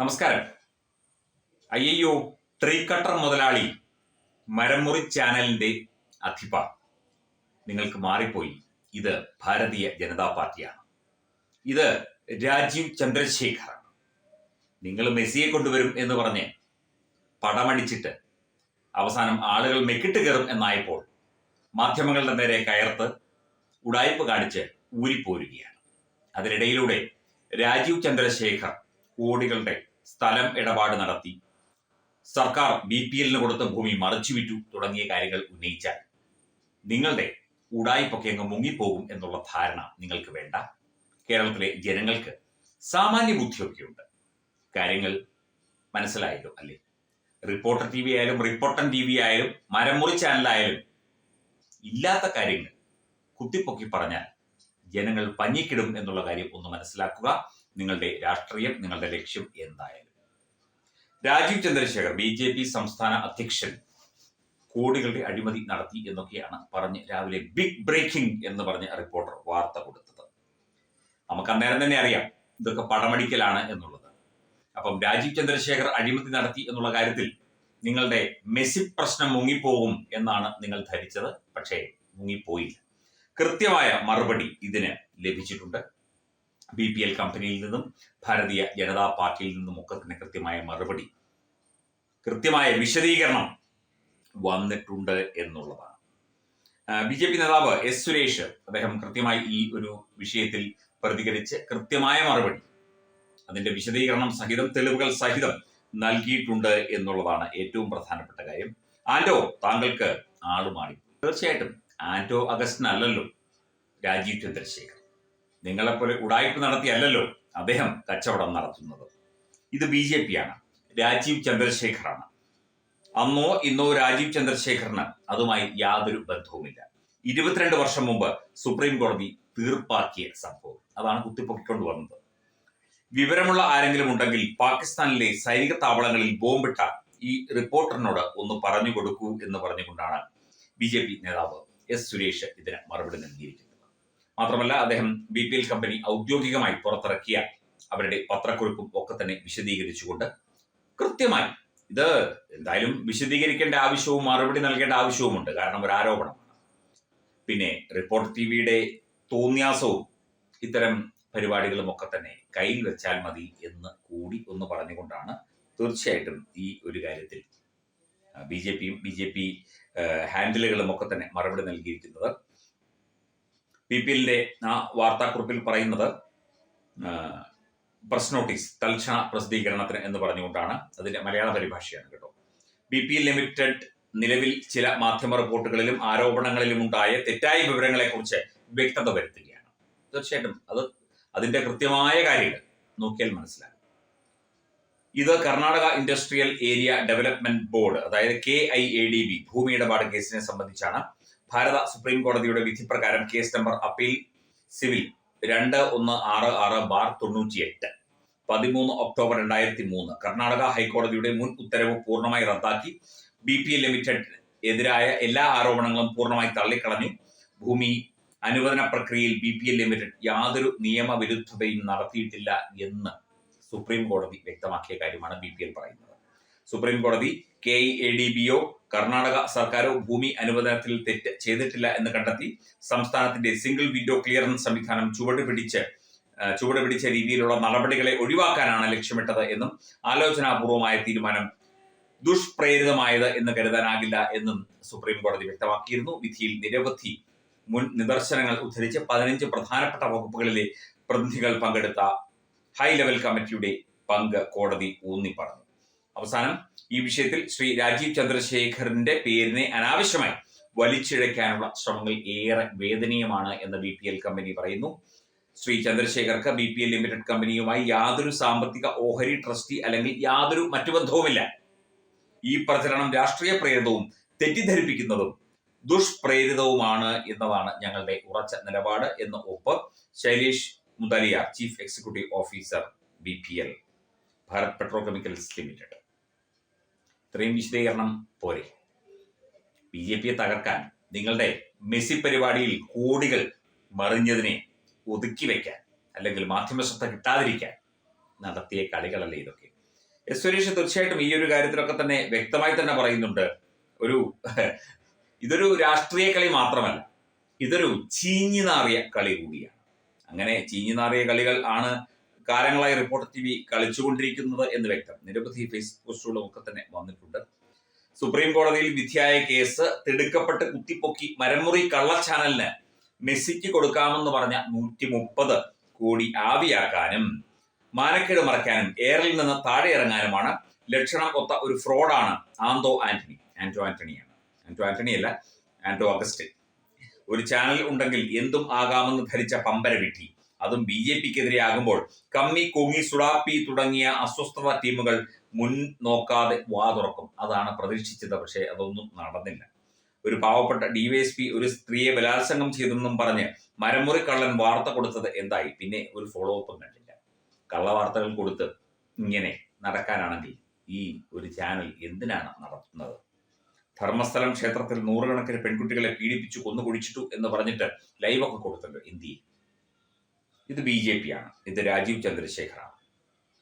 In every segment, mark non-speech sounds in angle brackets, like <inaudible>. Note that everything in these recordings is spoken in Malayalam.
നമസ്കാരം. അയ്യോ ട്രീ കട്ടർ മുതലാളി മരമുറി ചാനലിന്റെ അധിപ. നിങ്ങൾക്ക് മാറിപ്പോയി. ഇത് ഭാരതീയ ജനതാ പാർട്ടിയാണ്. ഇത് രാജീവ് ചന്ദ്രശേഖർ നിങ്ങൾ മെസ്സിയെ കൊണ്ടുവരും എന്ന് പറഞ്ഞ് പടമടിച്ചിട്ട് അവസാനം ആളുകൾ മെക്കിട്ട് കയറും എന്നായപ്പോൾ മാധ്യമങ്ങളുടെ നേരെ കയർത്ത് ഉടായ്പ കാണിച്ച് ഊരിപ്പോരുകയാണ്. അതിനിടയിലൂടെ രാജീവ് ചന്ദ്രശേഖർ കോടികളുടെ സ്ഥലം ഇടപാട് നടത്തി. സർക്കാർ ബി പി എല്ലിന് കൊടുത്ത ഭൂമി മറിച്ചുവിറ്റു തുടങ്ങിയ കാര്യങ്ങൾ ഉന്നയിച്ചാൽ നിങ്ങളുടെ ഉടായ്പൊക്കെ അങ്ങ് മുങ്ങിപ്പോകും എന്നുള്ള ധാരണ നിങ്ങൾക്ക് വേണ്ട. കേരളത്തിലെ ജനങ്ങൾക്ക് സാമാന്യ ബുദ്ധിയൊക്കെയുണ്ട്. കാര്യങ്ങൾ മനസ്സിലായല്ലോ അല്ലേ? റിപ്പോർട്ടർ ടി വി ആയാലും റിപ്പോർട്ടൻ ടി വി ആയാലും മരമുറി ചാനലായാലും ഇല്ലാത്ത കാര്യങ്ങൾ കുത്തിപ്പൊക്കി പറഞ്ഞാൽ ജനങ്ങൾ പഞ്ഞിക്കിടും എന്നുള്ള കാര്യം ഒന്ന് മനസ്സിലാക്കുക. നിങ്ങളുടെ രാഷ്ട്രീയം നിങ്ങളുടെ ലക്ഷ്യം എന്തായാലും. Rajeev Chandrasekhar B J P സംസ്ഥാന അധ്യക്ഷൻ കോടികളുടെ അഴിമതി നടത്തി എന്നൊക്കെയാണ് പറഞ്ഞ് രാവിലെ ബിഗ് ബ്രേക്കിംഗ് എന്ന് പറഞ്ഞ് റിപ്പോർട്ടർ വാർത്ത കൊടുത്തത്. നമുക്ക് അന്നേരം തന്നെ അറിയാം ഇതൊക്കെ പടമടിക്കലാണ് എന്നുള്ളത്. അപ്പം രാജീവ് ചന്ദ്രശേഖർ അഴിമതി നടത്തി എന്നുള്ള കാര്യത്തിൽ നിങ്ങളുടെ മെസ്സി പ്രശ്നം മുങ്ങിപ്പോകും എന്നാണ് നിങ്ങൾ ധരിച്ചത് പക്ഷേ മുങ്ങിപ്പോയില്ല. കൃത്യമായ മറുപടി ഇതിന് ലഭിച്ചിട്ടുണ്ട്. ബി പി എൽ കമ്പനിയിൽ നിന്നും ഭാരതീയ ജനതാ പാർട്ടിയിൽ നിന്നും ഒക്കെ തന്നെ കൃത്യമായ മറുപടി കൃത്യമായ വിശദീകരണം വന്നിട്ടുണ്ട് എന്നുള്ളതാണ്. ബി ജെ പി നേതാവ് എസ് സുരേഷ് അദ്ദേഹം കൃത്യമായി ഈ ഒരു വിഷയത്തിൽ പ്രതികരിച്ച് കൃത്യമായ മറുപടി അതിന്റെ വിശദീകരണം സഹിതം തെളിവുകൾ സഹിതം നൽകിയിട്ടുണ്ട് എന്നുള്ളതാണ് ഏറ്റവും പ്രധാനപ്പെട്ട കാര്യം. ആന്റോ താങ്കൾക്ക് ആളുമാറി തീർച്ചയായിട്ടും ആന്റോ അഗസ്റ്റിനല്ലല്ലോ രാജീവ് ചന്ദ്രശേഖർ നിങ്ങളെപ്പോലെ ഉടായ്പ നടത്തിയല്ലോ അദ്ദേഹം കച്ചവടം നടത്തുന്നത്. ഇത് ബി ജെ പി ആണ് രാജീവ് ചന്ദ്രശേഖറാണ്. അന്നോ ഇന്നോ രാജീവ് ചന്ദ്രശേഖറിന് അതുമായി യാതൊരു ബന്ധവുമില്ല. ഇരുപത്തിരണ്ട് വർഷം മുമ്പ് സുപ്രീം കോടതി തീർപ്പാക്കിയ സംഭവം. അതാണ് കുത്തിപ്പൊക്കിക്കൊണ്ട് വന്നത്. വിവരമുള്ള ആരെങ്കിലും ഉണ്ടെങ്കിൽ പാകിസ്ഥാനിലെ സൈനിക താവളങ്ങളിൽ ബോംബിട്ട ഈ റിപ്പോർട്ടറിനോട് ഒന്ന് പറഞ്ഞു കൊടുക്കൂ എന്ന് പറഞ്ഞുകൊണ്ടാണ് ബി ജെ പി നേതാവ് എസ് സുരേഷ് ഇതിന് മറുപടി നൽകിയിരിക്കുന്നത്. മാത്രമല്ല അദ്ദേഹം ബി പി എൽ കമ്പനി ഔദ്യോഗികമായി പുറത്തിറക്കിയ അവരുടെ പത്രക്കുറിപ്പും ഒക്കെ തന്നെ വിശദീകരിച്ചുകൊണ്ട് കൃത്യമായി ഇത് എന്തായാലും വിശദീകരിക്കേണ്ട ആവശ്യവും മറുപടി നൽകേണ്ട ആവശ്യവുമുണ്ട്. കാരണം ഒരു ആരോപണമാണ്. പിന്നെ റിപ്പോർട്ട് ടി വിയുടെ തോന്നിയാസവും ഇത്തരം പരിപാടികളും ഒക്കെ തന്നെ കയ്യിൽ വെച്ചാൽ മതി എന്ന് കൂടി ഒന്ന് പറഞ്ഞുകൊണ്ടാണ് തീർച്ചയായിട്ടും ഈ ഒരു കാര്യത്തിൽ ബി ജെ പിയും ബി ജെ പി ഹാൻഡിലുകളും ഒക്കെ തന്നെ മറുപടി നൽകിയിരിക്കുന്നത്. ബി പി എല്ലിന്റെ ആ വാർത്താക്കുറിപ്പിൽ പറയുന്നത് പ്രസ് നോട്ടീസ് തൽക്ഷണ പ്രസിദ്ധീകരണത്തിന് എന്ന് പറഞ്ഞുകൊണ്ടാണ് അതിന്റെ മലയാള പരിഭാഷയാണ് കേട്ടോ. ബി പി ലിമിറ്റഡ് നിലവിൽ ചില മാധ്യമ റിപ്പോർട്ടുകളിലും ആരോപണങ്ങളിലും ഉണ്ടായ തെറ്റായ വിവരങ്ങളെക്കുറിച്ച് വ്യക്തത വരുത്തുകയാണ്. തീർച്ചയായിട്ടും അത് അതിന്റെ കൃത്യമായ കാര്യങ്ങൾ നോക്കിയാൽ മനസ്സിലാകും. ഇത് Karnataka industrial area development board അതായത് K I A D B ഭൂമി ഇടപാട് കേസിനെ സംബന്ധിച്ചാണ് ഭാരത സുപ്രീം കോടതിയുടെ വിധി പ്രകാരം കേസ് നമ്പർ അപ്പീൽ സിവിൽ രണ്ട് ഒന്ന് ആറ് ആറ് ബാർ തൊണ്ണൂറ്റിയെട്ട് പതിമൂന്ന് ഒക്ടോബർ രണ്ടായിരത്തി മൂന്ന് കർണാടക ഹൈക്കോടതിയുടെ മുൻ ഉത്തരവ് പൂർണമായി റദ്ദാക്കി. ബി പി എ ലിമിറ്റഡ് എതിരായ എല്ലാ ആരോപണങ്ങളും പൂർണമായി തള്ളിക്കളഞ്ഞു. ഭൂമി അനുവദന പ്രക്രിയയിൽ ബി പി എൽ ലിമിറ്റഡ് യാതൊരു നിയമവിരുദ്ധതയും നടത്തിയിട്ടില്ല എന്ന് സുപ്രീം കോടതി വ്യക്തമാക്കിയ കാര്യമാണ് ബി പി എൽ പറയുന്നത്. സുപ്രീം കോടതി കെ എ ഡി ബിയോ കർണാടക സർക്കാരോ ഭൂമി അനുവദനത്തിൽ തെറ്റ് ചെയ്തിട്ടില്ല എന്ന് കണ്ടെത്തി. സംസ്ഥാനത്തിന്റെ സിംഗിൾ വിൻഡോ ക്ലിയറൻസ് സംവിധാനം ചുവട് പിടിച്ച് ചുവട് പിടിച്ച രീതിയിലുള്ള നടപടികളെ ഒഴിവാക്കാനാണ് ലക്ഷ്യമിട്ടത് എന്നും ആലോചനാപൂർവമായ തീരുമാനം ദുഷ്പ്രേരിതമായത് എന്ന് കരുതാനാകില്ല എന്നും സുപ്രീം കോടതി വ്യക്തമാക്കിയിരുന്നു. വിധിയിൽ നിരവധി മുൻ നിദർശനങ്ങൾ ഉദ്ധരിച്ച് പതിനഞ്ച് പ്രധാനപ്പെട്ട വകുപ്പുകളിലെ പ്രതിനിധികൾ പങ്കെടുത്ത ഹൈ ലെവൽ കമ്മിറ്റിയുടെ പങ്ക് കോടതി ഊന്നി പറഞ്ഞു അവസാനം ഈ വിഷയത്തിൽ ശ്രീ രാജീവ് ചന്ദ്രശേഖറിന്റെ പേരിനെ അനാവശ്യമായി വലിച്ചിഴയ്ക്കാനുള്ള ശ്രമങ്ങൾ ഏറെ വേദനീയമാണ് എന്ന് ബി പി എൽ കമ്പനി പറയുന്നു. ശ്രീ ചന്ദ്രശേഖർക്ക് ബി പി എൽ ലിമിറ്റഡ് കമ്പനിയുമായി യാതൊരു സാമ്പത്തിക ഓഹരി ട്രസ്റ്റി അല്ലെങ്കിൽ യാതൊരു മറ്റു ബന്ധവുമില്ല. ഈ പ്രചരണം രാഷ്ട്രീയ പ്രേരിതവും തെറ്റിദ്ധരിപ്പിക്കുന്നതും ദുഷ്പ്രേരിതവുമാണ് എന്നതാണ് ഞങ്ങളുടെ ഉറച്ച നിലപാട് എന്ന് ഒപ്പ് Shailesh Mudaliar chief executive officer B P L Bharat petrochemicals limited. ഇത്രയും വിശദീകരണം പോരെ. ബി ജെ പിയെ തകർക്കാൻ നിങ്ങളുടെ മെസ്സി പരിപാടിയിൽ കോടികൾ മറിഞ്ഞതിനെ ഒതുക്കി വെക്കാൻ അല്ലെങ്കിൽ മാധ്യമ ശ്രദ്ധ കിട്ടാതിരിക്കാൻ നടത്തിയ കളികളല്ലേ ഇതൊക്കെ. എസ് സുരേഷ് തീർച്ചയായിട്ടും ഈ ഒരു കാര്യത്തിലൊക്കെ തന്നെ വ്യക്തമായി തന്നെ പറയുന്നുണ്ട്. ഒരു <laughs> ഇതൊരു രാഷ്ട്രീയ കളി മാത്രമല്ല ഇതൊരു ചീഞ്ഞു നാറിയ കളി കൂടിയാണ്. അങ്ങനെ ചീഞ്ഞു നാറിയ കളികൾ ആണ് കാലങ്ങളായി റിപ്പോർട്ടർ ടി വി കളിച്ചുകൊണ്ടിരിക്കുന്നത് എന്ന് വ്യക്തം. നിരവധി ഫേസ്ബുക്ക് പോസ്റ്റുകളും ഒക്കെ തന്നെ വന്നിട്ടുണ്ട്. സുപ്രീം കോടതിയിൽ വിധിയായ കേസ് തിടുക്കപ്പെട്ട് കുത്തിപ്പൊക്കി മരമുറി കള്ള ചാനലിന് മെസ്സിക്ക് കൊടുക്കാമെന്ന് പറഞ്ഞ നൂറ്റി മുപ്പത് കോടി ആവിയാക്കാനും മാനക്കേട് മറയ്ക്കാനും എയറിൽ നിന്ന് താഴെ ഇറങ്ങാനുമാണ് ലക്ഷണം ഒത്ത ഒരു ഫ്രോഡാണ് ആന്തോ ആന്റണി. ആന്റോ ആന്റണിയാണ്. ആന്റോ ആന്റണി അല്ല ആന്റോ അഗസ്റ്റിൻ. ഒരു ചാനൽ ഉണ്ടെങ്കിൽ എന്തും ആകാമെന്ന് ധരിച്ച പമ്പര വിട്ടി. അതും ബി ജെ പിക്കെതിരെ ആകുമ്പോൾ കമ്മി കുങ്ങി സുഡാപ്പി തുടങ്ങിയ അസ്വസ്ഥത ടീമുകൾ മുൻ നോക്കാതെ വാ തുറക്കും. അതാണ് പ്രതീക്ഷിച്ചത് പക്ഷേ അതൊന്നും നടന്നില്ല. ഒരു പാവപ്പെട്ട ഡിവൈഎസ്പി ഒരു സ്ത്രീയെ ബലാത്സംഗം ചെയ്തെന്നും പറഞ്ഞ് മരമുറി കള്ളൻ വാർത്ത കൊടുത്തത് എന്തായി? പിന്നെ ഒരു ഫോളോ അപ്പും കണ്ടില്ല. കള്ള വാർത്തകൾ കൊടുത്ത് ഇങ്ങനെ നടക്കാനാണെങ്കിൽ ഈ ഒരു ചാനൽ എന്തിനാണ് നടത്തുന്നത്? ധർമ്മസ്ഥലം ക്ഷേത്രത്തിൽ നൂറുകണക്കിന് പെൺകുട്ടികളെ പീഡിപ്പിച്ചു കൊന്നുകുഴിച്ചിട്ടു എന്ന് പറഞ്ഞിട്ട് ലൈവൊക്കെ കൊടുത്തല്ലോ ഇന്ത്യയിൽ ഇത് ബി ജെ പി ആണ് ഇത് രാജീവ് ചന്ദ്രശേഖറാണ്.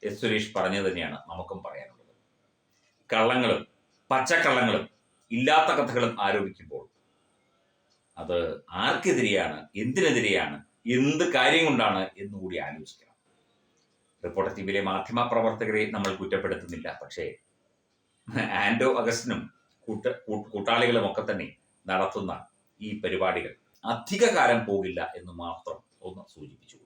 എസ് സുരേഷ് പറഞ്ഞു തന്നെയാണ് നമുക്കും പറയാനുള്ളത്. കള്ളങ്ങളും പച്ചക്കള്ളങ്ങളും ഇല്ലാത്ത കഥകളും ആരോപിക്കുമ്പോൾ അത് ആർക്കെതിരെയാണ് എന്തിനെതിരെയാണ് എന്ത് കാര്യം കൊണ്ടാണ് എന്നുകൂടി ആലോചിക്കണം. റിപ്പോർട്ടർ ടീമിലെ മാധ്യമ പ്രവർത്തകരെ നമ്മൾ കുറ്റപ്പെടുത്തുന്നില്ല. പക്ഷേ ആൻഡോ അഗസ്റ്റിനും കൂട്ട കൂട്ടാളികളും ഒക്കെ തന്നെ നടത്തുന്ന ഈ പരിപാടികൾ അധിക കാലം പോകില്ല എന്ന് മാത്രം ഒന്ന് സൂചിപ്പിച്ചു